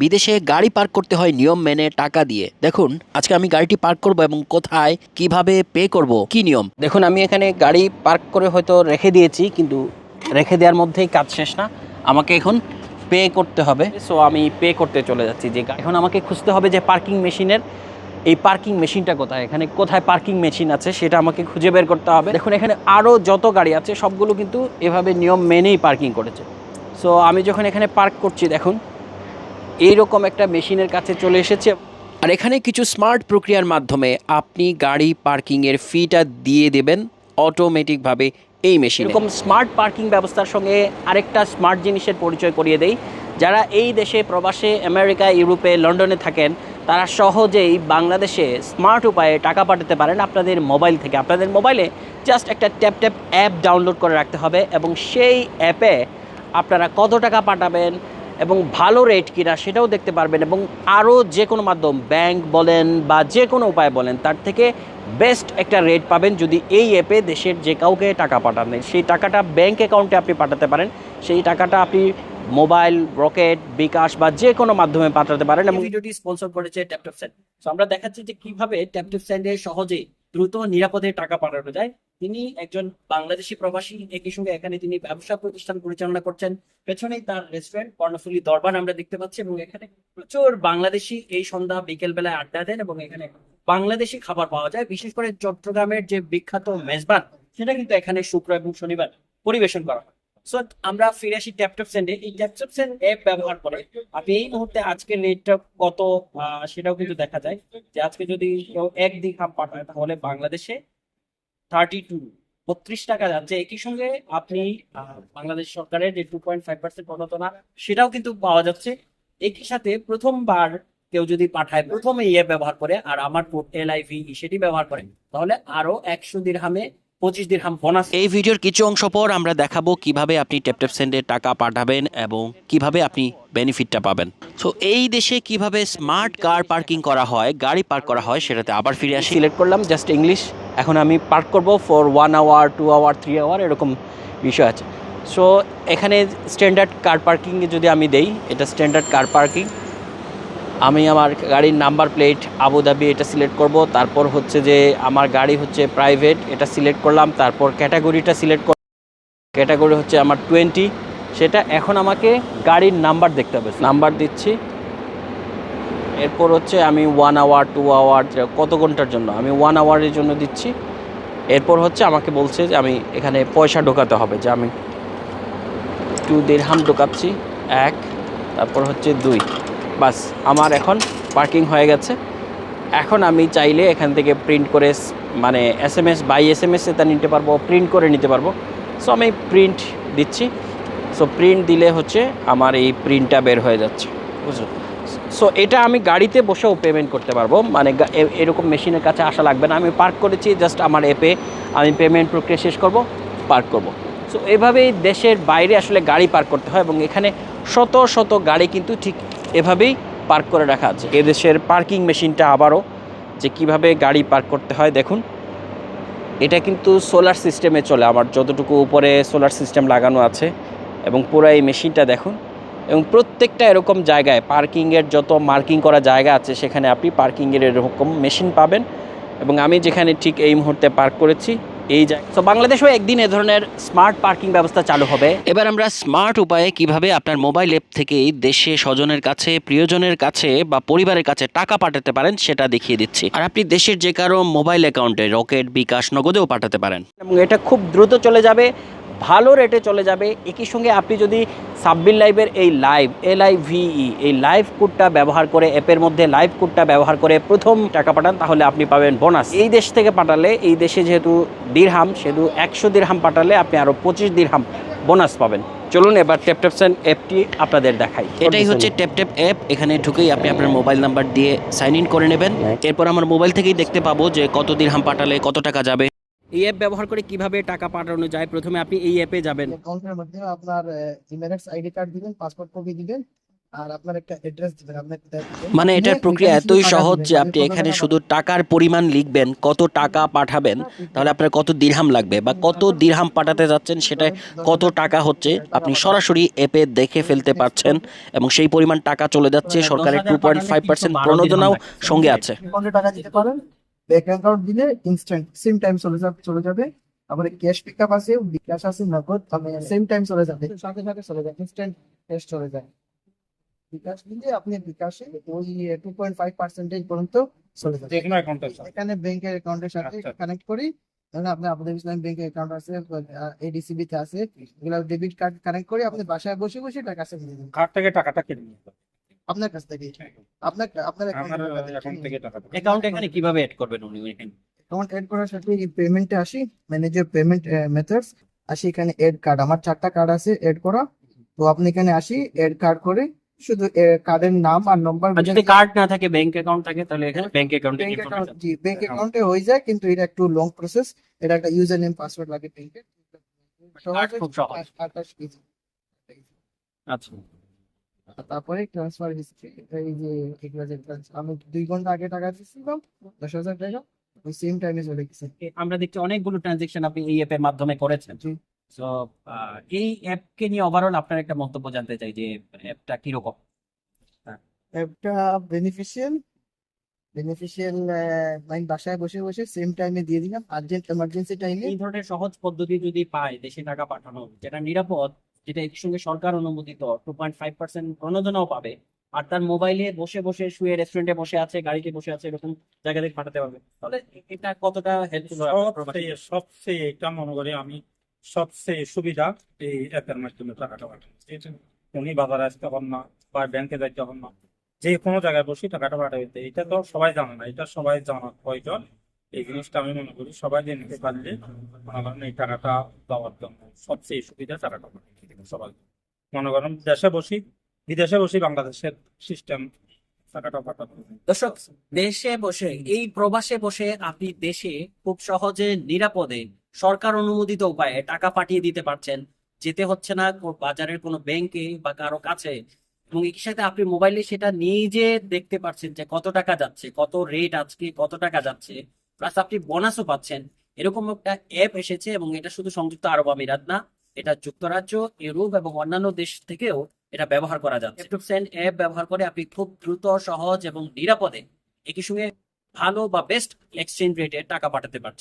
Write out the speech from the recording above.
বিদেশে গাড়ি পার্ক করতে হয় নিয়ম মেনে টাকা দিয়ে। দেখুন, আজকে আমি গাড়িটি পার্ক করব এবং কোথায় কীভাবে পে করব, কি নিয়ম? দেখুন, আমি এখানে গাড়ি পার্ক করে হয়তো রেখে দিয়েছি, কিন্তু রেখে দেওয়ার মধ্যেই কাজ শেষ না। আমাকে এখন পে করতে হবে। সো আমি পে করতে চলে যাচ্ছি যে এখন আমাকে খুঁজতে হবে যে পার্কিং মেশিনের, এই পার্কিং মেশিনটা কোথায়? এখানে কোথায় পার্কিং মেশিন আছে সেটা আমাকে খুঁজে বের করতে হবে। দেখুন, এখানে আরও যত গাড়ি আছে, সবগুলো কিন্তু এভাবে নিয়ম মেনেই পার্কিং করেছে। সো আমি যখন এখানে পার্ক করছি, দেখুন এইরকম একটা মেশিনের কাছে চলে এসেছে। আর এখানে কিছু স্মার্ট প্রক্রিয়ার মাধ্যমে আপনি গাড়ি পার্কিংয়ের ফিটা দিয়ে দেবেন অটোমেটিকভাবে এই মেশিন। এরকম স্মার্ট পার্কিং ব্যবস্থার সঙ্গে আরেকটা স্মার্ট জিনিসের পরিচয় করিয়ে দেই। যারা এই দেশে প্রবাসে আমেরিকা, ইউরোপে, লন্ডনে থাকেন, তারা সহজেই বাংলাদেশে স্মার্ট উপায়ে টাকা পাঠাতে পারেন আপনাদের মোবাইল থেকে। আপনাদের মোবাইলে জাস্ট একটা ট্যাপ ট্যাপ অ্যাপ ডাউনলোড করে রাখতে হবে এবং সেই অ্যাপে আপনারা কত টাকা পাঠাবেন এবং ভালো রেট কিনা সেটাও দেখতে পারবেন এবং আরও যে কোনো মাধ্যম ব্যাংক বলেন বা যে কোনো উপায় বলেন তার থেকে বেস্ট একটা রেট পাবেন যদি এই অ্যাপে দেশের যে কাউকে টাকা পাঠান সেই টাকাটা ব্যাংক অ্যাকাউন্টে আপনি পাঠাতে পারেন। সেই টাকাটা আপনি মোবাইল রকেট বিকাশ বা যে কোনো মাধ্যমে পাঠাতে পারেন এবং ভিডিওটি স্পন্সর করেছে ট্যাপটপ সেন্ড তো আমরা দেখাচ্ছি যে কীভাবে ট্যাপটপ সেন্ডে সহজে দ্রুত নিরাপদে টাকা পাঠানো যায়। তিনি একজন বাংলাদেশি প্রবাসী, একই সঙ্গে এখানে তিনি ব্যবসা প্রতিষ্ঠান পরিচালনা করছেন। পেছনেই তার রেস্টুরেন্ট কর্ণফুলী দরবার আমরা দেখতে পাচ্ছি এবং এখানে প্রচুর বাংলাদেশি এই সন্ধ্যা বিকেল বেলায় আড্ডা দেন এবং এখানে বাংলাদেশি খাবার পাওয়া যায়। বিশেষ করে চট্টগ্রামের যে বিখ্যাত মেজবান, সেটা কিন্তু এখানে শুক্র এবং শনিবার পরিবেশন করা হয়। সো আমরা ফিরে আসি ট্যাপটপ সেন্ডে এই ট্যাপটপ সেন্ড অ্যাপ ব্যবহার করে আপনি এই মুহূর্তে আজকে রেটটা কত সেটাও কিন্তু দেখা যায়। যে আজকে যদি কেউ এক দিঘাম পাঠায়, তাহলে বাংলাদেশে থার্টি টু বত্রিশ টাকা যাচ্ছে। একই সঙ্গে আপনি বাংলাদেশ সরকারের যে টু পয়েন্ট ফাইভ পার্সেন্ট প্রণোদনা, সেটাও কিন্তু পাওয়া যাচ্ছে। একই সাথে প্রথমবার কেউ যদি পাঠায়, প্রথম অ্যাপ ব্যবহার করে, আর আমার এল আই ভি সেটি ব্যবহার করে, তাহলে আরও একশো দিরহামে পঁচিশ দিরহাম বোনাস এই ভিডিওর কিছু অংশ পর আমরা দেখাবো কীভাবে আপনি ট্যাপট্যাপ সেন্ডে টাকা পাঠাবেন এবং কীভাবে আপনি বেনিফিটটা পাবেন। সো এই দেশে কীভাবে স্মার্ট কার পার্কিং করা হয় গাড়ি পার্ক করা হয় সেটাতে আবার ফিরে আসি। সিলেক্ট করলাম জাস্ট ইংলিশ এখন আমি পার্ক করব for one hour two hour three hour এরকম বিষয় আছে। সো এখানে স্ট্যান্ডার্ড কার পার্কিংয়ে যদি আমি দেই এটা স্ট্যান্ডার্ড কার পার্কিং আমি আমার গাড়ির নাম্বার প্লেট আবুধাবি এটা সিলেক্ট করব। তারপর হচ্ছে যে আমার গাড়ি হচ্ছে প্রাইভেট, এটা সিলেক্ট করলাম। তারপর ক্যাটাগরিটা সিলেক্ট কর ক্যাটাগরি হচ্ছে আমার টোয়েন্টি। সেটা এখন আমাকে গাড়ির নাম্বার দেখতে হবে। নাম্বার দিচ্ছি। এরপর হচ্ছে আমি ওয়ান আওয়ার টু আওয়ার কত ঘণ্টার জন্য? আমি ওয়ান আওয়ারের জন্য দিচ্ছি। এরপর হচ্ছে আমাকে বলছে যে আমি এখানে পয়সা ঢোকাতে হবে। যে আমি টু দেড়হাম ঢোকাচ্ছি। এক, তারপর হচ্ছে দুই। বাস আমার এখন পার্কিং হয়ে গেছে। এখন আমি চাইলে এখান থেকে প্রিন্ট করে মানে S M S by S M S এটা নিতে পারব প্রিন্ট করে নিতে পারব। সো আমি প্রিন্ট দিচ্ছি। সো প্রিন্ট দিলে হচ্ছে আমার এই প্রিন্টটা বের হয়ে যাচ্ছে। বুঝলো সো এটা আমি গাড়িতে বসেও পেমেন্ট করতে পারব। মানে এরকম মেশিনের কাছে আসা লাগবে না। আমি পার্ক করেছি জাস্ট আমার অ্যাপে আমি পেমেন্ট প্রক্রিয়া শেষ করব পার্ক করব। সো এভাবেই দেশের বাইরে আসলে গাড়ি পার্ক করতে হয় এবং এখানে শত শত গাড়ি কিন্তু ঠিক এভাবেই পার্ক করে রাখা আছে। এদেশের পার্কিং মেশিনটা আবারও যে কীভাবে গাড়ি পার্ক করতে হয়, দেখুন। এটা কিন্তু সোলার সিস্টেমে চলে। আমার যতটুকু উপরে সোলার সিস্টেম লাগানো আছে এবং পুরো এই মেশিনটা দেখুন। এবং প্রত্যেকটা এরকম জায়গায় পার্কিংয়ের যত মার্কিং করা জায়গা আছে, সেখানে আপনি পার্কিংয়ের এরকম মেশিন পাবেন। এবং আমি যেখানে ঠিক এই মুহূর্তে পার্ক করেছি এই জায়গা। তো বাংলাদেশেও একদিন এ ধরনের স্মার্ট পার্কিং ব্যবস্থা চালু হবে। এবার আমরা স্মার্ট উপায়ে কীভাবে আপনার মোবাইল অ্যাপ থেকেই দেশে স্বজনের কাছে প্রিয়জনের কাছে বা পরিবারের কাছে টাকা পাঠাতে পারেন সেটা দেখিয়ে দিচ্ছি। আর আপনি দেশের যে কারও মোবাইল অ্যাকাউন্টে রকেট বিকাশ নগদেও পাঠাতে পারেন। এবং এটা খুব দ্রুত চলে যাবে। ভালো রেটে চলে যাবে। একই সঙ্গে আপনি যদি সাব্বির লাইভের এই লাইভ এল আই ভিই এই লাইভ কোডটা ব্যবহার করে অ্যাপের মধ্যে লাইভ কোডটা ব্যবহার করে প্রথম টাকা পাঠান তাহলে আপনি পাবেন বোনাস এই দেশ থেকে পাঠালে এই দেশে যেহেতু দিরহাম সেহেতু একশো দিরহাম পাঠালে আপনি আরও পঁচিশ দিরহাম বোনাস পাবেন। চলুন এবার ট্যাপট্যাপসেন অ্যাপটি আপনাদের দেখাই। এটাই হচ্ছে ট্যাপট্যাপ অ্যাপ এখানে ঢুকেই আপনি আপনার মোবাইল নাম্বার দিয়ে সাইন ইন করে নেবেন। এরপর আমার মোবাইল থেকেই দেখতে পাবো যে কত দিরহাম পাঠালে কত টাকা যাবে। এই অ্যাপ ব্যবহার করে কীভাবে টাকা পাঠানো যায়? প্রথমে আপনি এই অ্যাপে যাবেন। অ্যাকাউন্টের মধ্যে আপনার ইমেরেটস আইডি কার্ড দিবেন পাসপোর্ট কপি দিবেন আর আপনার একটা অ্যাড্রেস দিবেন আপনার মানে এটার প্রক্রিয়া এতই সহজ যে আপনি এখানে শুধু টাকার পরিমাণ লিখবেন কত টাকা পাঠাবেন তাহলে আপনার কত দিরহাম লাগবে বা কত দিরহাম পাঠাতে যাচ্ছেন সেটা কত টাকা হচ্ছে আপনি সরাসরি অ্যাপে দেখে ফেলতে পারছেন এবং সেই পরিমাণ টাকা চলে যাচ্ছে সরকারের টু পয়েন্ট ফাইভ পার্সেন্ট প্রণোদনাও সঙ্গে আছে। টাকা দিতে পারেন ব্যাংক অ্যাকাউন্ট দিলে ইনস্ট্যান্ট সেম টাইম চলে যাবে চলে যাবে। তারপরে ক্যাশ পিক আপ আছে বিকাশ আছে নগদ সেম টাইম চলে যাবে। সাথে সাথে চলে যায় ইনস্ট্যান্ট ক্যাশ চলে যায়। বিকাশ দিলে আপনি বিকাশে ওই টু পয়েন্ট ফাইভ পার্সেন্টেজ পর্যন্ত চলে যাবে। যে কোনো অ্যাকাউন্টে এখানে ব্যাংকের অ্যাকাউন্টের সাথে আচ্ছা। কানেক্ট করি তাহলে আপনি আপনাদের ইসলাম ব্যাংকের অ্যাকাউন্ট আছে এডিসিবি তে আছে। এগুলো ডেবিট কার্ড কানেক্ট করে আপনি বাসায় বসে বসে টাকা সেভ কার্ড থেকে টাকাটা কেটে নিতে। আপনার কাছ থেকে। আপনার আপনার অ্যাকাউন্ট থেকে টাকাটা অ্যাকাউন্ট এখানে কীভাবে অ্যাড করবেন উনি? অ্যাকাউন্ট এড করার সাথে এই পেমেন্টে আসি ম্যানেজার পেমেন্ট মেথডস আসি এখানে এড কার্ড আমার চারটা কার্ড আছে এড করা। তো আপনি এখানে আসি এড কার্ড করে শুধু কার্ডের নাম আর নম্বর আর যদি কার্ড না থাকে ব্যাংক অ্যাকাউন্ট থাকে তাহলে এখানে ব্যাংক অ্যাকাউন্টে জি ব্যাংক অ্যাকাউন্টে হয়ে যায় কিন্তু এটা একটু লং প্রসেস এটা একটা ইউজার নেম পাসওয়ার্ড লাগে ব্যাংকের কার্ড খুব সহজ। আচ্ছা। তারপরে ট্রান্সফার হিস্ট্রি এই যে আমি দুই ঘণ্টা আগে টাকা দিয়েছিলাম দশ হাজার টাকা ওই সেম টাইমে চলে গেছে। আমরা দেখছি অনেকগুলো ট্রানজেকশন আপনি এই অ্যাপের মাধ্যমে করেছেন। তো এই অ্যাপকে নিয়ে ওভারঅল আপনার একটা মন্তব্য জানতে চাই যে অ্যাপটা কীরকম? একটা বেনিফিশিয়াল বেনিফিশিয়াল লাইন বাসায় বসে বসে সেম টাইমে দিয়ে দিলাম। আর্জেন্ট এমার্জেন্সি টাইমে এই ধরনের সহজ পদ্ধতি যদি পায় দেশে টাকা পাঠানো যেটা নিরাপদ যেটা এর সঙ্গে সরকার অনুমোদিত টু পয়েন্ট ফাইভ পার্সেন্ট প্রণোদনাও পাবে। আর তার মোবাইলে বসে বসে শুয়ে রেস্টুরেন্টে বসে আছে গাড়িতে বসে আছে এরকম জায়গা থেকে পাঠাতে পারবে। তাহলে এটা কতটা হেল্পফুল সবচেয়ে সবচেয়ে এটা মনে করি আমি সবচেয়ে সুবিধা এই অ্যাপের মাধ্যমে টাকাটা পাঠানো। উনি বাজারে আসতে হন না বা ব্যাংকে যাইতে হন না যে কোনো জায়গায় বসে টাকাটা পাঠাইতে। এটা তো সবাই জানে না এটা সবাই জানা প্রয়োজন। এই জিনিসটা আমি মনে করি সবাই জেনে নিতে পারলে মনে করেন এই টাকাটা দেওয়ার জন্য সবচেয়ে সুবিধা টাকাটা সবাই মনে করেন দেশে বসি, বিদেশে বসি, বাংলাদেশের সিস্টেম দর্শক, দেশে বসে, এই প্রবাসে বসে আপনি দেশে খুব সহজে নিরাপদে সরকার অনুমোদিত উপায়ে টাকা পাঠিয়ে দিতে পারছেন, যেতে হচ্ছে না বাজারের কোনো ব্যাংকে বা কারও কাছে। এবং একই সাথে আপনি মোবাইলে সেটা নিজে দেখতে পাচ্ছেন যে কত টাকা যাচ্ছে, কত রেট আজকে, কত টাকা যাচ্ছে। প্লাস আপনি বোনাসও পাচ্ছেন। এরকম একটা অ্যাপ এসেছে এবং এটা শুধু সংযুক্ত আরব আমিরাত না, এটা যুক্তরাজ্য, ইউরোপ এবং অন্যান্য দেশ থেকেও এটা ব্যবহার করা যাচ্ছে। সেন্ড অ্যাপ ব্যবহার করে আপনি খুব দ্রুত, সহজ এবং নিরাপদে একই সঙ্গে ভালো বা বেস্ট এক্সচেঞ্জ রেটে টাকা পাঠাতে পারছেন।